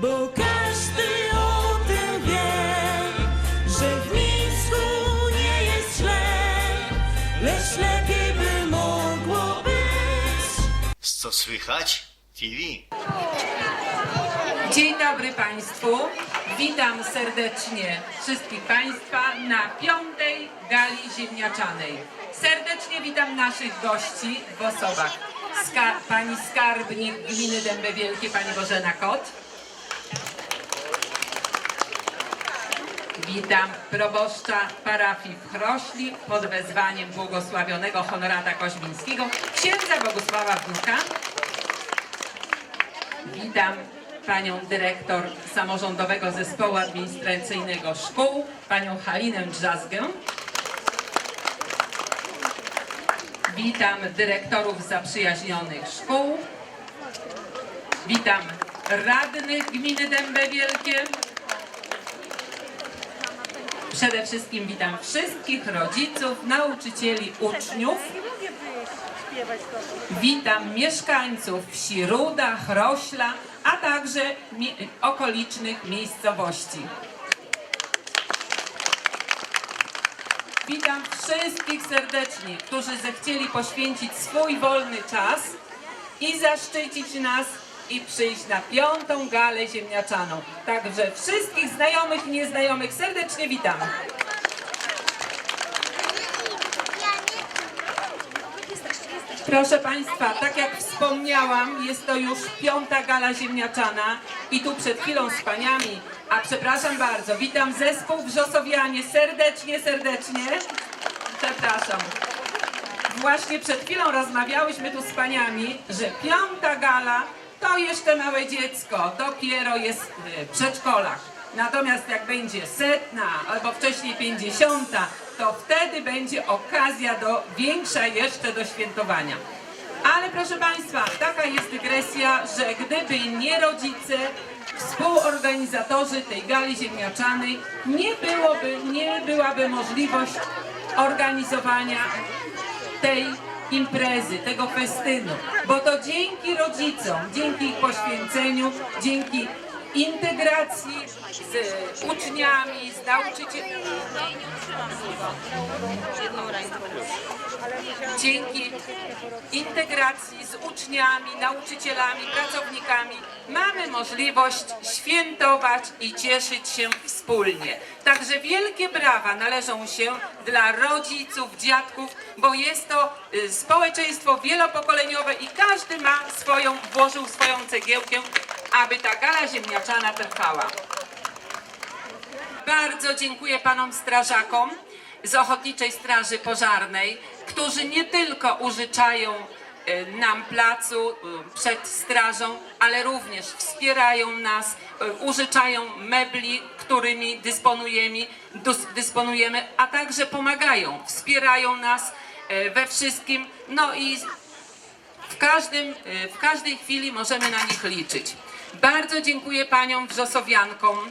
Bo każdy o tym wie, że w Mińsku nie jest źle, lecz lepiej by mogło być. Co słychać? TV. Dzień dobry Państwu. Witam serdecznie wszystkich Państwa na piątej gali ziemniaczanej. Serdecznie witam naszych gości w osobach. Ska pani skarbnik gminy Dębe Wielkie, pani Bożena Kot. Witam proboszcza parafii w Chrośli pod wezwaniem błogosławionego honorata Koźmińskiego, księdza Bogusława Wnuka. Witam panią dyrektor samorządowego zespołu administracyjnego szkół, panią Halinę Drzazgę. Witam dyrektorów zaprzyjaźnionych szkół. Witam radnych gminy Dębe Wielkie. Przede wszystkim witam wszystkich rodziców, nauczycieli, uczniów. Witam mieszkańców wsi Ruda, Chrośla, a także mie- okolicznych miejscowości. Witam wszystkich serdecznie, którzy zechcieli poświęcić swój wolny czas i zaszczycić nas i przyjść na piątą galę ziemniaczaną. Także wszystkich znajomych i nieznajomych serdecznie witam. Proszę Państwa, tak jak wspomniałam, jest to już piąta gala ziemniaczana i tu przed chwilą z Paniami, a przepraszam bardzo, witam zespół Wrzosowianie serdecznie, serdecznie. Przepraszam. Właśnie przed chwilą rozmawiałyśmy tu z Paniami, że piąta gala to jeszcze małe dziecko, dopiero jest w przedszkolach. Natomiast jak będzie setna albo wcześniej pięćdziesiąta, to wtedy będzie okazja do większa jeszcze do świętowania. Ale proszę Państwa, taka jest dygresja, że gdyby nie rodzice, współorganizatorzy tej gali ziemniaczanej, nie byłoby, nie byłaby możliwość organizowania tej imprezy, tego festynu, bo to dzięki rodzicom, dzięki ich poświęceniu, dzięki integracji z uczniami, z nauczycielami, dzięki integracji z uczniami, nauczycielami, pracownikami mamy możliwość świętować i cieszyć się wspólnie. Także wielkie brawa należą się dla rodziców, dziadków, bo jest to y, społeczeństwo wielopokoleniowe i każdy ma swoją, włożył swoją cegiełkę, aby ta gala ziemniaczana trwała. Bardzo dziękuję panom strażakom z Ochotniczej Straży Pożarnej, którzy nie tylko użyczają e, nam placu e, przed strażą, ale również wspierają nas, e, użyczają mebli, którymi dysponujemy, dysponujemy, a także pomagają, wspierają nas we wszystkim. No i w, każdym, w każdej chwili możemy na nich liczyć. Bardzo dziękuję paniom wrzosowiankom,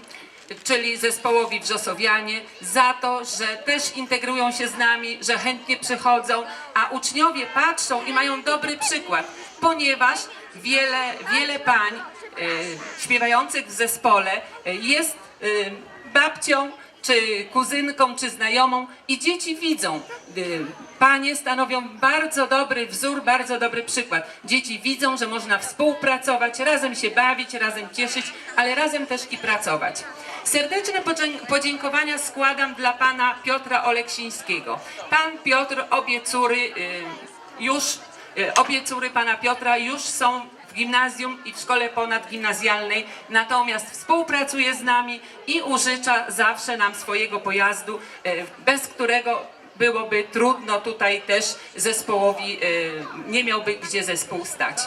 czyli zespołowi Wrzosowianie, za to, że też integrują się z nami, że chętnie przychodzą, a uczniowie patrzą i mają dobry przykład, ponieważ wiele, wiele pań e, śpiewających w zespole e, jest e, babcią, czy kuzynką, czy znajomą i dzieci widzą. Panie stanowią bardzo dobry wzór, bardzo dobry przykład. Dzieci widzą, że można współpracować, razem się bawić, razem cieszyć, ale razem też i pracować. Serdeczne podzięk- podziękowania składam dla pana Piotra Oleksińskiego. Pan Piotr, obie córy y, już, y, obie córy pana Piotra już są gimnazjum i w szkole ponadgimnazjalnej, natomiast współpracuje z nami i użycza zawsze nam swojego pojazdu, e, bez którego byłoby trudno tutaj też zespołowi, e, nie miałby gdzie zespół stać.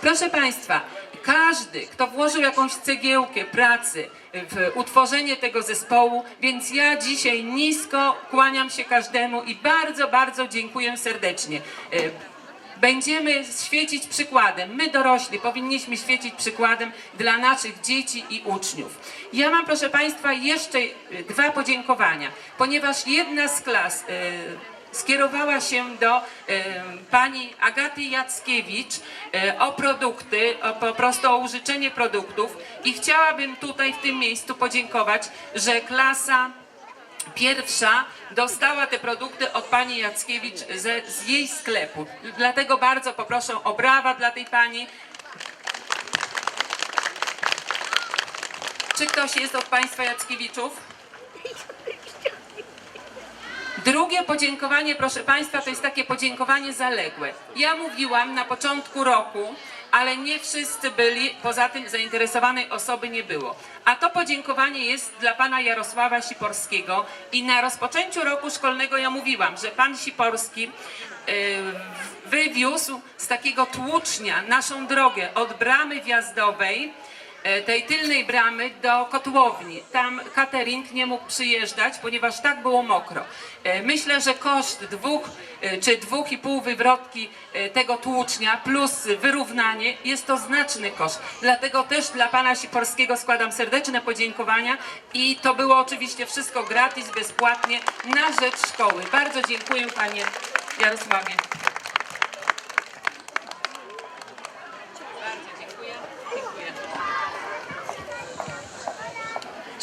Proszę Państwa, każdy, kto włożył jakąś cegiełkę pracy w utworzenie tego zespołu, więc ja dzisiaj nisko kłaniam się każdemu i bardzo, bardzo dziękuję serdecznie. Będziemy świecić przykładem. My dorośli powinniśmy świecić przykładem dla naszych dzieci i uczniów. Ja mam, proszę Państwa, jeszcze y, dwa podziękowania, ponieważ jedna z klas y, skierowała się do e, pani Agaty Jackiewicz e, o produkty, o, po prostu o użyczenie produktów i chciałabym tutaj w tym miejscu podziękować, że klasa pierwsza dostała te produkty od pani Jackiewicz ze, z jej sklepu. Dlatego bardzo poproszę o brawa dla tej pani. Czy ktoś jest od państwa Jackiewiczów? Drugie podziękowanie, proszę Państwa, to jest takie podziękowanie zaległe. Ja mówiłam na początku roku, ale nie wszyscy byli, poza tym zainteresowanej osoby nie było. A to podziękowanie jest dla pana Jarosława Siporskiego i na rozpoczęciu roku szkolnego ja mówiłam, że pan Siporski yy, wywiózł z takiego tłucznia naszą drogę od bramy wjazdowej tej tylnej bramy do kotłowni. Tam catering nie mógł przyjeżdżać, ponieważ tak było mokro. E, Myślę, że koszt dwóch e, czy dwóch i pół wywrotki e, tego tłucznia plus wyrównanie jest to znaczny koszt. Dlatego też dla pana Siporskiego składam serdeczne podziękowania i to było oczywiście wszystko gratis, bezpłatnie na rzecz szkoły. Bardzo dziękuję panie Jarosławie. Bardzo dziękuję. Dziękuję.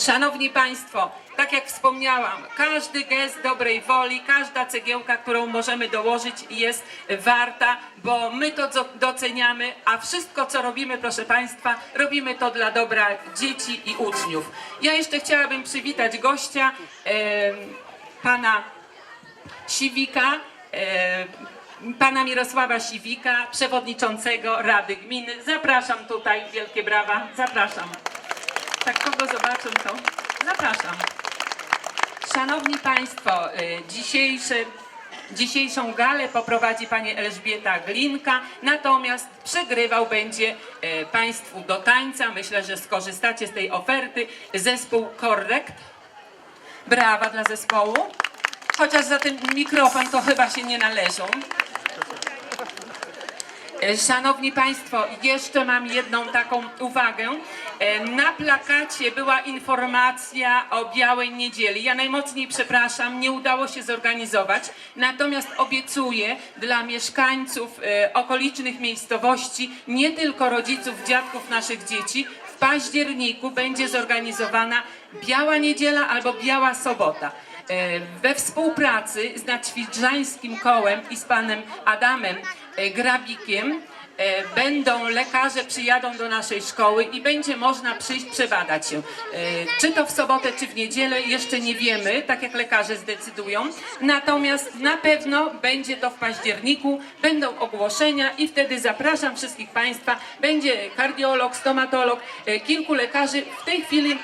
Szanowni Państwo, tak jak wspomniałam, każdy gest dobrej woli, każda cegiełka, którą możemy dołożyć jest warta, bo my to doceniamy, a wszystko co robimy, proszę Państwa, robimy to dla dobra dzieci i uczniów. Ja jeszcze chciałabym przywitać gościa, em, pana Siwika, e, pana Mirosława Siwika, przewodniczącego Rady Gminy. Zapraszam tutaj, wielkie brawa, zapraszam. Tak kogo zobaczę, to zapraszam. Szanowni Państwo, y, dzisiejszy, dzisiejszą galę poprowadzi Pani Elżbieta Glinka, natomiast przegrywał będzie y, Państwu do tańca. Myślę, że skorzystacie z tej oferty. Zespół Korrekt. Brawa dla zespołu. Chociaż za ten mikrofon to chyba się nie należą. E, Szanowni Państwo, jeszcze mam jedną taką uwagę. E, Na plakacie była informacja o Białej Niedzieli. Ja najmocniej przepraszam, nie udało się zorganizować. Natomiast obiecuję dla mieszkańców e, okolicznych miejscowości, nie tylko rodziców, dziadków naszych dzieci, w październiku będzie zorganizowana Biała Niedziela albo Biała Sobota. We współpracy z Nadświdżańskim Kołem i z panem Adamem Grabikiem e, będą lekarze, przyjadą do naszej szkoły i będzie można przyjść przebadać się. E, Czy to w sobotę, czy w niedzielę, jeszcze nie wiemy, tak jak lekarze zdecydują. Natomiast na pewno będzie to w październiku, będą ogłoszenia i wtedy zapraszam wszystkich Państwa. Będzie kardiolog, stomatolog, e, kilku lekarzy. W tej chwili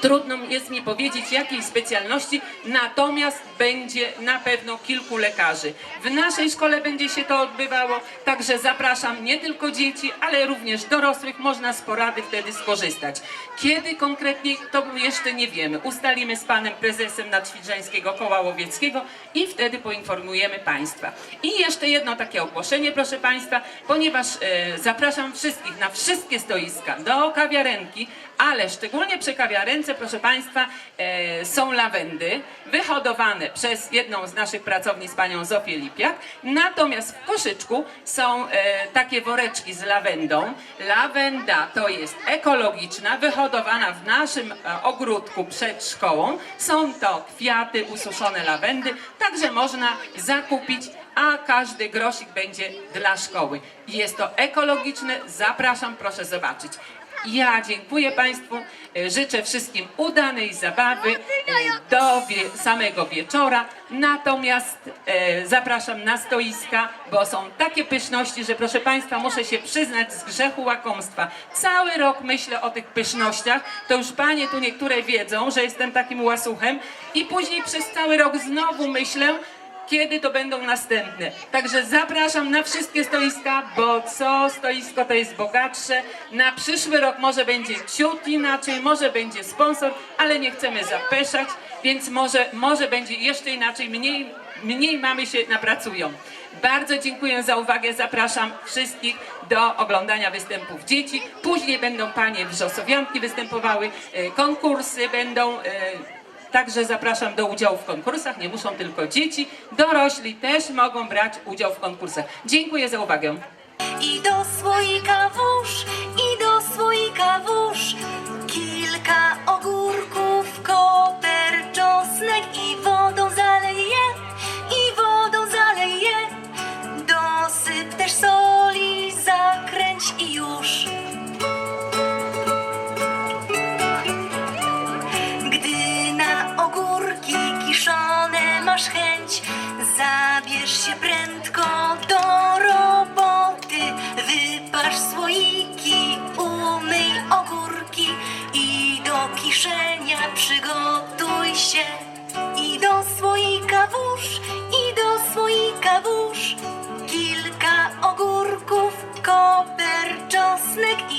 Trudno jest mi powiedzieć jakiej specjalności, natomiast będzie na pewno kilku lekarzy. W naszej szkole będzie się to odbywało, także zapraszam nie tylko dzieci, ale również dorosłych. Można z porady wtedy skorzystać. Kiedy konkretnie, to jeszcze nie wiemy. Ustalimy z panem prezesem Nadświdżańskiego Koła Łowieckiego i wtedy poinformujemy państwa. I jeszcze jedno takie ogłoszenie, proszę państwa, ponieważ e, zapraszam wszystkich na wszystkie stoiska do kawiarenki, ale szczególnie przy kawiarence, proszę Państwa, e, są lawendy wyhodowane przez jedną z naszych pracownic, panią Zofię Lipiak. Natomiast w koszyczku są e, takie woreczki z lawendą. Lawenda to jest ekologiczna, wyhodowana w naszym e, ogródku przed szkołą. Są to kwiaty, ususzone lawendy, także można zakupić a każdy grosik będzie dla szkoły. Jest to ekologiczne, zapraszam, proszę zobaczyć. Ja dziękuję Państwu, e, życzę wszystkim udanej zabawy e, do wie, samego wieczora. Natomiast e, zapraszam na stoiska, bo są takie pyszności, że proszę Państwa, muszę się przyznać z grzechu łakomstwa. Cały rok myślę o tych pysznościach, to już Panie tu niektóre wiedzą, że jestem takim łasuchem i później przez cały rok znowu myślę, kiedy to będą następne. Także zapraszam na wszystkie stoiska, bo co stoisko to jest bogatsze. Na przyszły rok może będzie ciut inaczej, może będzie sponsor, ale nie chcemy zapeszać, więc może, może będzie jeszcze inaczej, mniej, mniej mamy się napracują. Bardzo dziękuję za uwagę, zapraszam wszystkich do oglądania występów dzieci. Później będą panie wrzosowianki występowały, e, konkursy będą. e, Także zapraszam do udziału w konkursach. Nie muszą tylko dzieci, dorośli też mogą brać udział w konkursach. Dziękuję za uwagę. I do słoika wóż, i do słoika wóż. się prędko do roboty. Wypasz słoiki, umyj ogórki i do kiszenia przygotuj się. I do słoika włóż, i do słoika włóż. Kilka ogórków, koper, czosnek i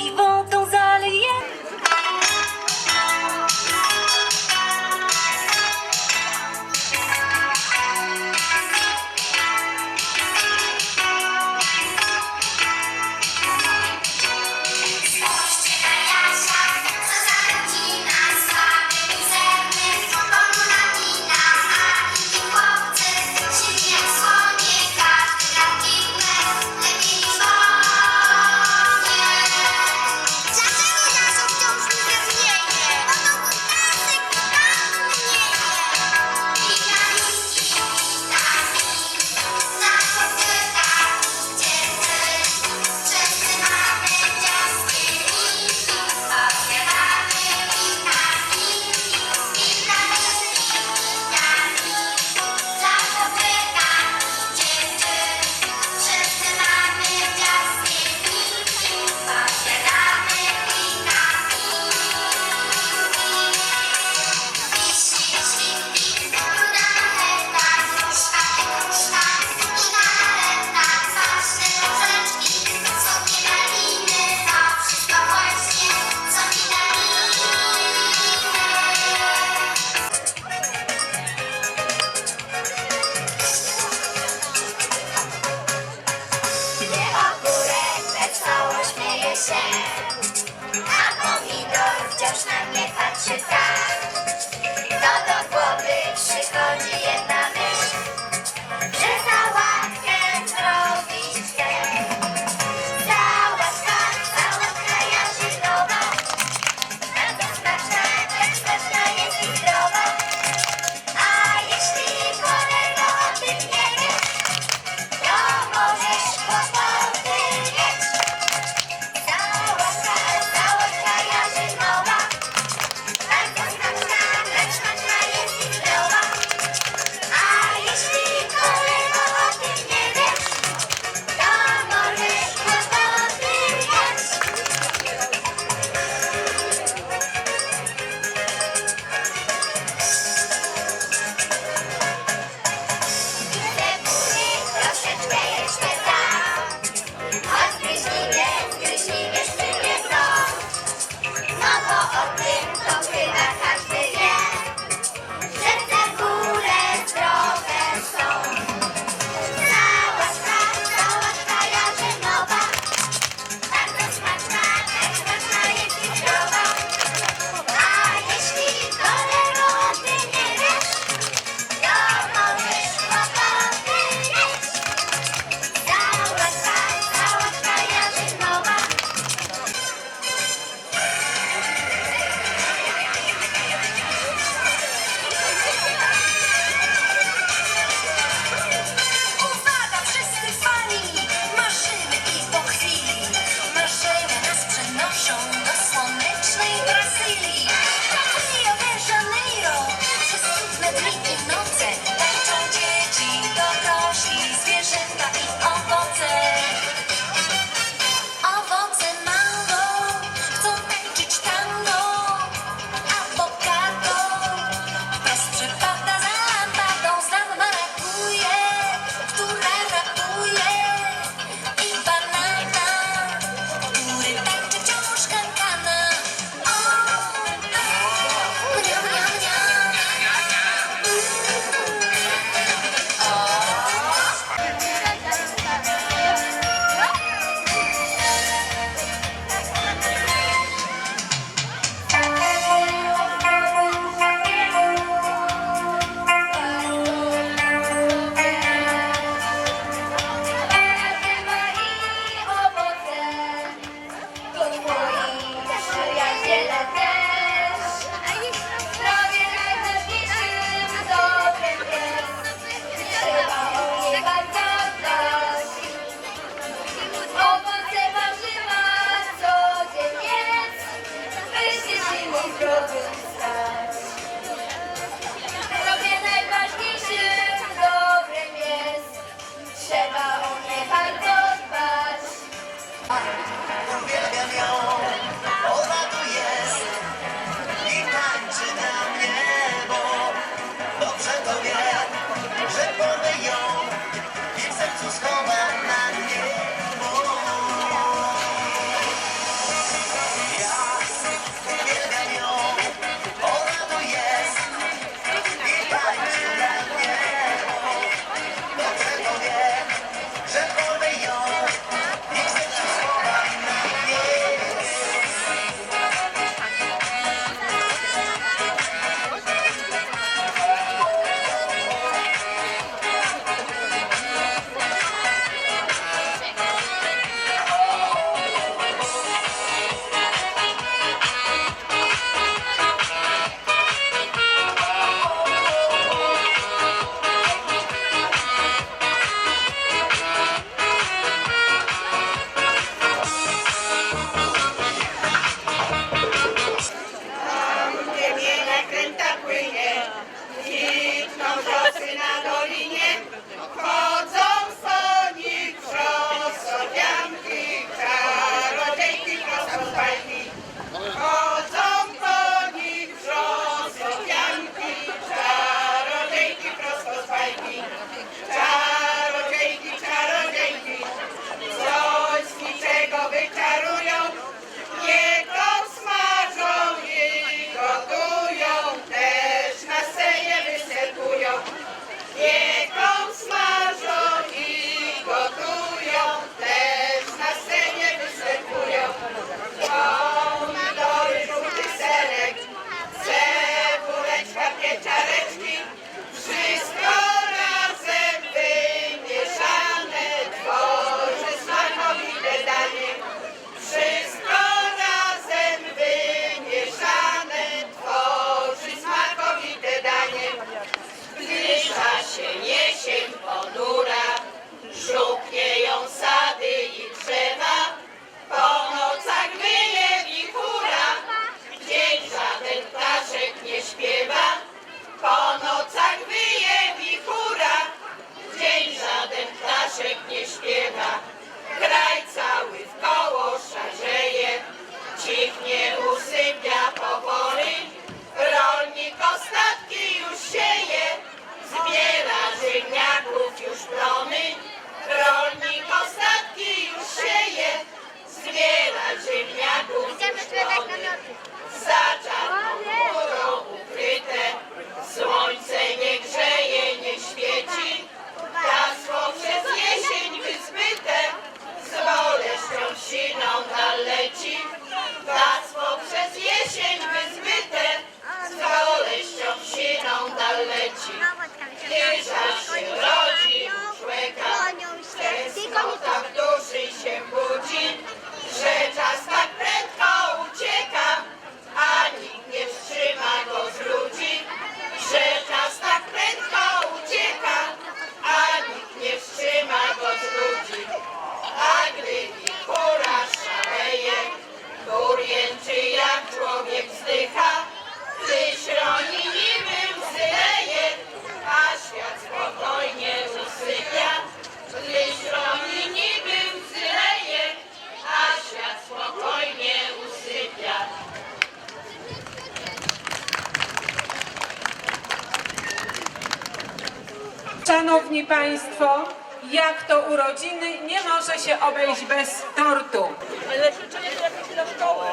Szanowni Państwo, jak to urodziny nie może się obejść bez tortu. Ale życzenie to jakieś szkoły.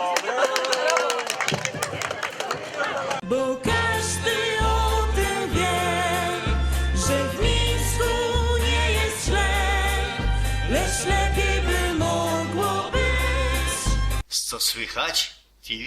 Bo każdy o tym wie, że w Mińsku nie jest źle, lecz lepiej by mogło być. Co słychać? TV.